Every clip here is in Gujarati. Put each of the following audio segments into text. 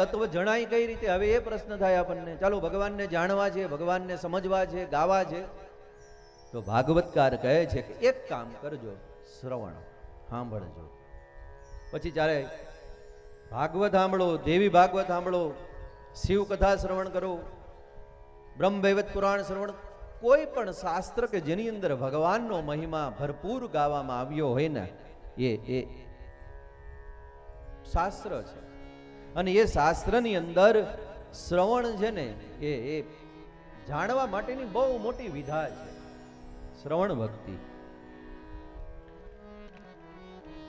તત્વ જણાય કઈ રીતે? હવે એ પ્રશ્ન થાય આપણને. ચાલો, ભગવાનને જાણવા છે, ભગવાનને સમજવા છે, ગાવા છે. તો ભાગવતકાર કહે છે કે એક કામ કરજો, શ્રવણ. સાંભળજો પછી ચાલે, ભાગવત સાંભળો દેવી ભાગવત સાંભળો શિવ કથા શ્રવણ કરો બ્રહ્મ વૈવત પુરાણ શ્રવણ. કોઈ પણ શાસ્ત્ર કે જેની અંદર ભગવાનનો મહિમા ભરપૂર ગાવામાં આવ્યો હોય ને, એ એ શાસ્ત્ર છે. અને એ શાસ્ત્રની અંદર શ્રવણ છે ને, એ જાણવા માટેની બહુ મોટી વિધા છે. શ્રવણ ભક્તિ.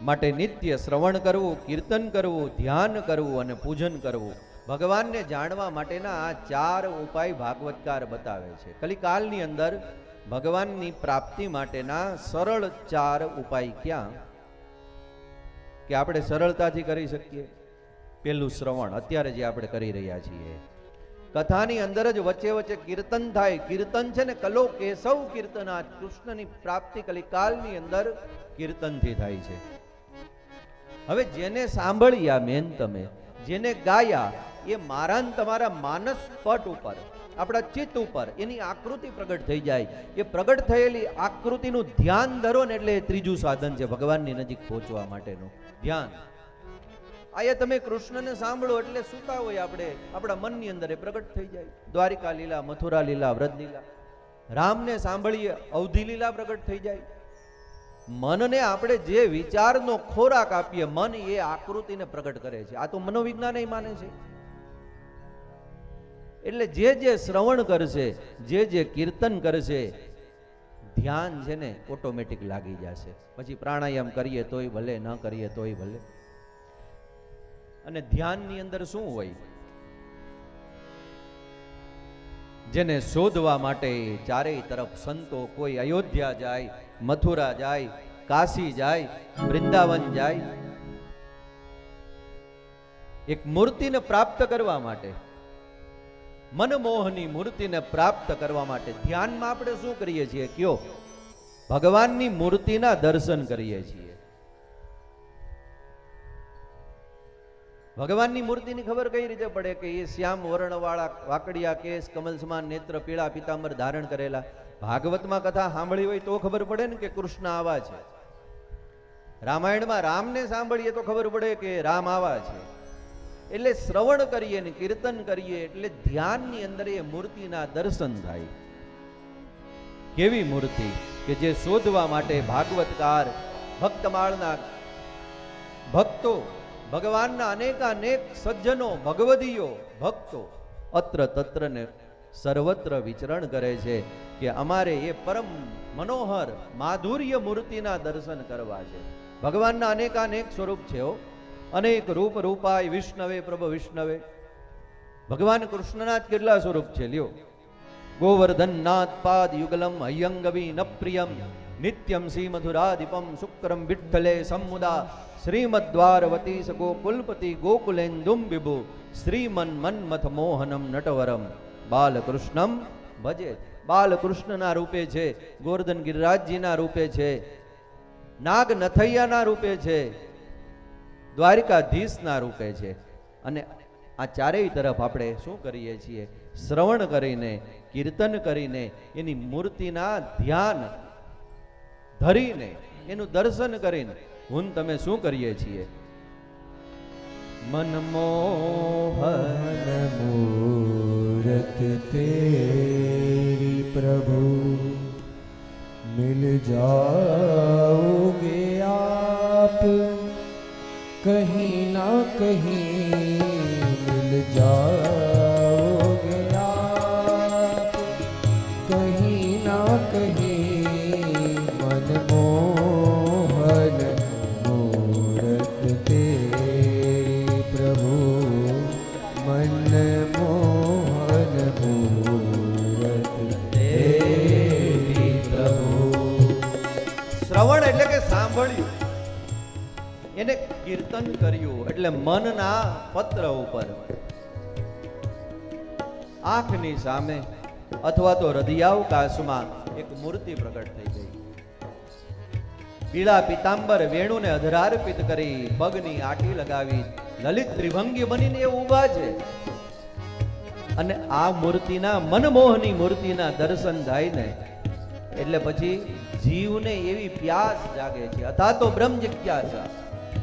માટે નિત્ય શ્રવણ કરવું, કીર્તન કરવું, ધ્યાન કરવું અને પૂજન કરવું, ભગવાનને જાણવા માટેના આ ચાર ઉપાય ભાગવતકાર બતાવે છે. કલિકાલની અંદર ભગવાનની પ્રાપ્તિ માટેના સરળ ચાર ઉપાય ક્યાં? કે આપણે સરળતાથી કરી શકીએ? પેલું શ્રવણ અત્યારે જે આપણે કરી રહ્યા છીએ. કથાની અંદર જ વચ્ચે વચ્ચે કીર્તન થાય. કીર્તન છે ને કલો કેશવ કીર્તના. કૃષ્ણની પ્રાપ્તિ કલિકાલની અંદર કીર્તનથી થાય છે. હવે જેને સાંભળ્યા મેન તમે, જેને ગાયા, એ મારા તમારા માનસ પટ ઉપર, આપણા ચિત્ત ઉપર એની આકૃતિ પ્રગટ થઈ જાય. એ પ્રગટ થયેલી આકૃતિનું ધ્યાન ધરો ને એટલે ત્રીજું સાધન છે ભગવાનની નજીક પહોંચવા માટેનું. ધ્યાન. આયા તમે કૃષ્ણને સાંભળો એટલે સુતા હોય આપણે. આપણા મનની અંદર એ પ્રગટ થઈ જાય. દ્વારિકા લીલા, મથુરા લીલા વ્રજ લીલા. રામને સાંભળીએ અવધિ લીલા પ્રગટ થઈ જાય. મનને આપણે જે વિચારનો ખોરાક આપીએ, મન એ આકૃતિને પ્રગટ કરે છે. આ તો મનોવિજ્ઞાન માને છે. એટલે જે જે શ્રવણ કરશે, જે જે કીર્તન કરશે, ધ્યાન છે ને ઓટોમેટિક લાગી જશે. પછી પ્રાણાયામ કરીએ તોય ભલે, ન કરીએ તોય ભલે. અને ધ્યાનની અંદર શું હોય? જેને શોધવા માટે ચારેય તરફ સંતો કોઈ અયોધ્યા જાય, મથુરા જાય, કાશી જાય, વૃંદાવન જાય, એક મૂર્તિને પ્રાપ્ત કરવા માટે, મનમોહની મૂર્તિને પ્રાપ્ત કરવા માટે ધ્યાનમાં આપણે શું કરીએ છીએ? કયો? ભગવાનની મૂર્તિના દર્શન કરીએ છીએ. ભગવાનની મૂર્તિની ખબર કઈ રીતે પડે કે એ શ્યામ વર્ણવાળા વાકડિયા કેસ કમલ સમાન નેત્ર, પીળા પિતાંબર ધારણ કરેલા? ભાગવતમાં કથા સાંભળી હોય તો ખબર પડે ને કે કૃષ્ણ આવા છે. રામાયણમાં રામને સાંભળીએ તો ખબર પડે કે રામ આવા છે. એટલે શ્રવણ કરીએ ને કીર્તન કરીએ એટલે ધ્યાનની અંદર એ મૂર્તિના દર્શન થાય. કેવી મૂર્તિ કે જે શોધવા માટે ભાગવતકાર ભક્તમાળના ભક્તો ભગવાનના અનેકાનેક સજ્જનો, ભગવદીઓ, ભક્તો અત્ર તત્રને સર્વત્ર વિચરણ કરે છે કે અમારે એ પરમ મનોહર, માધુર્ય મૂર્તિના દર્શન કરવા છે. ભગવાનના અનેકાનેક સ્વરૂપ છે અનેક રૂપ રૂપાય વિષ્ણવે, પ્રભુ વિષ્ણવે. ભગવાન કૃષ્ણના જ કેટલા સ્વરૂપ છે લ્યો. ગોવર્ધનનાથ પાદ યુગલમ હયંગવી નપ્રિયમ નિત્યમ શ્રી મધુરાધિપમ શુક્રમ વિઠ્ઠલે સમુદા. શ્રીમદ્વારવતી ગોકુલપતિ ગોકુલેન્દુમ વિભુ શ્રીમન મન્મથ મોહનમ નટવરમ બાલકૃષ્ણમ ભજે બાલકૃષ્ણના રૂપે છે ગોર્ધન ગિરિરાજજીના રૂપે છે નાગ નથૈયાના રૂપે છે દ્વારિકાધીશના રૂપે છે અને આ ચારેય તરફ આપણે શું કરીએ છીએ? શ્રવણ કરીને, કીર્તન કરીને, એની મૂર્તિના ધ્યાન ધરીને, એનું દર્શન કરીને હું તમે શું કરીએ છીએ? મન મોહન મૂરત તેરી પ્રભુ મિલ જા એટલે કે સાંભળ્યું. એને કીર્તન કર્યું એટલે મનના પત્ર ઉપર. આંખની સામે અથવા તો હૃદયાવકાશમાં એક મૂર્તિ પ્રગટ થઈ ગઈ. પીળા પિતાંબર વેણુને અધરાર્પિત કરી પગની આટી લગાવી લલિત ત્રિભંગી બનીને એ ઊભા છે. અને આ મૂર્તિના મનમોહની મૂર્તિના દર્શન થાય ને એટલે પછી જીવને એવી પ્યાસ જાગે છે અથા તો બ્રહ્મ જિજ્ઞાસા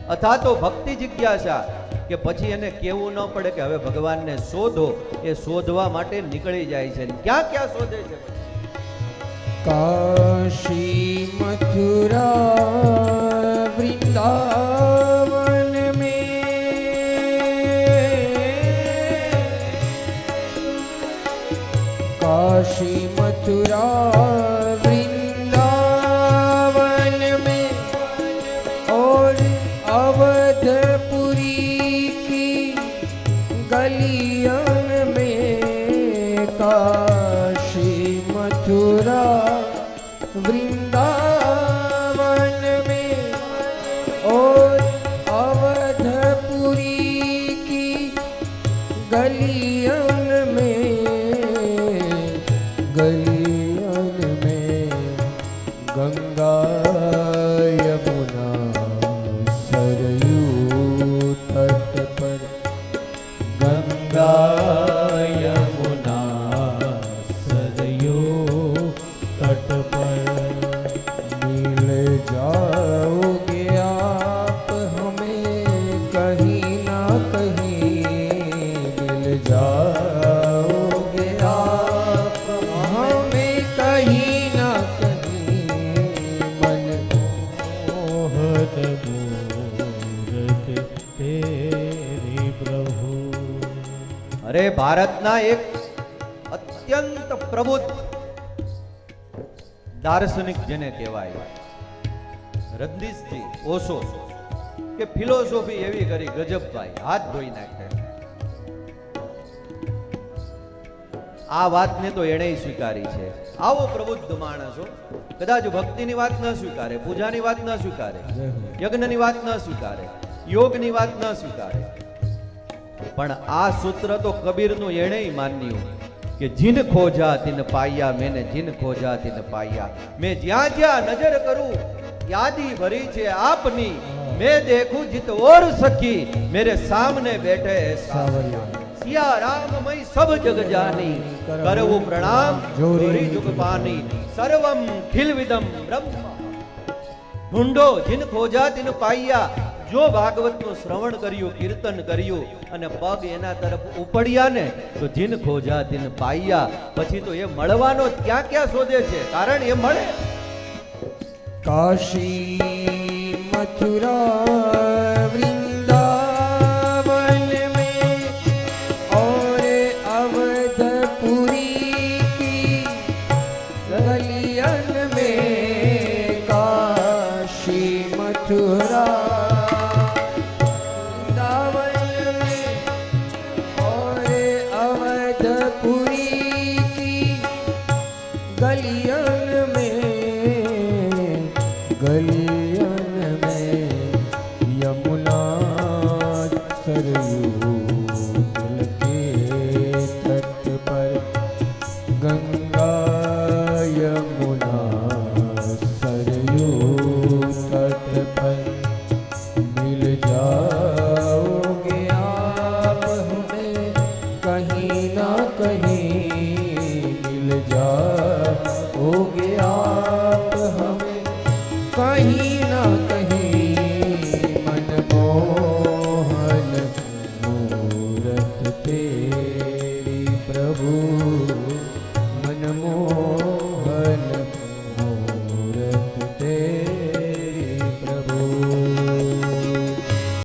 અથા તો ભક્તિ જિજ્ઞાસા કે પછી એને કેવું ન પડે કે હવે ભગવાનને શોધો એ શોધવા માટે નીકળી જાય છે ક્યાં ક્યાં શોધે છે काशी मथुरा वृंदावन में काशी मथुरा गलियन में काशी मथुरा वृंदावन में और अवधपुरी की गलियन में गलियन અરે ભારતના એક અત્યંત પ્રબુદ્ધ દાર્શનિક જેને કહેવાય રજનીશજી ઓશો, કે ફિલોસોફી એવી કરી, ગજબભાઈ, હાથ ધોઈ નાખે. આ વાતને તો એણે સ્વીકારી છે. આવો પ્રબુદ્ધ માણસો કદાચ ભક્તિની વાત ન સ્વીકારે, પૂજાની વાત ન સ્વીકારે, યજ્ઞની વાત ન સ્વીકારે, યોગની વાત ન સ્વીકારે. પણ આ સૂત્ર તો કબીરનું એણે માન્યું કે જીન ખોજા તિન પાયા, મેને જીન ખોજા તિન પાયા. મેં જ્યાં જ્યાં નજર કરું, યાદી ભરી છે આપની. મેં દેખું જીત ઓર સખી, મેરે સામને બેઠે સાવરિયા. સિયા રામમય સબ જગ જાની, કરવું પ્રણામ જોરી જુગ પાની. સર્વમ ખિલવિદમ બ્રહ્મ. ઢૂંઢો જીન ખોજા તિન પાયા જો ભાગવતનું શ્રવણ કર્યું, કીર્તન કર્યું અને પગ એના તરફ ઉપડ્યા ને, તો જીન ખોજા, જીન પાયા. પછી તો એ મળવાનો ક્યાં ક્યાં શોધે છે? કારણ એ મળે. કાશી, મથુરા गलियन में गलियन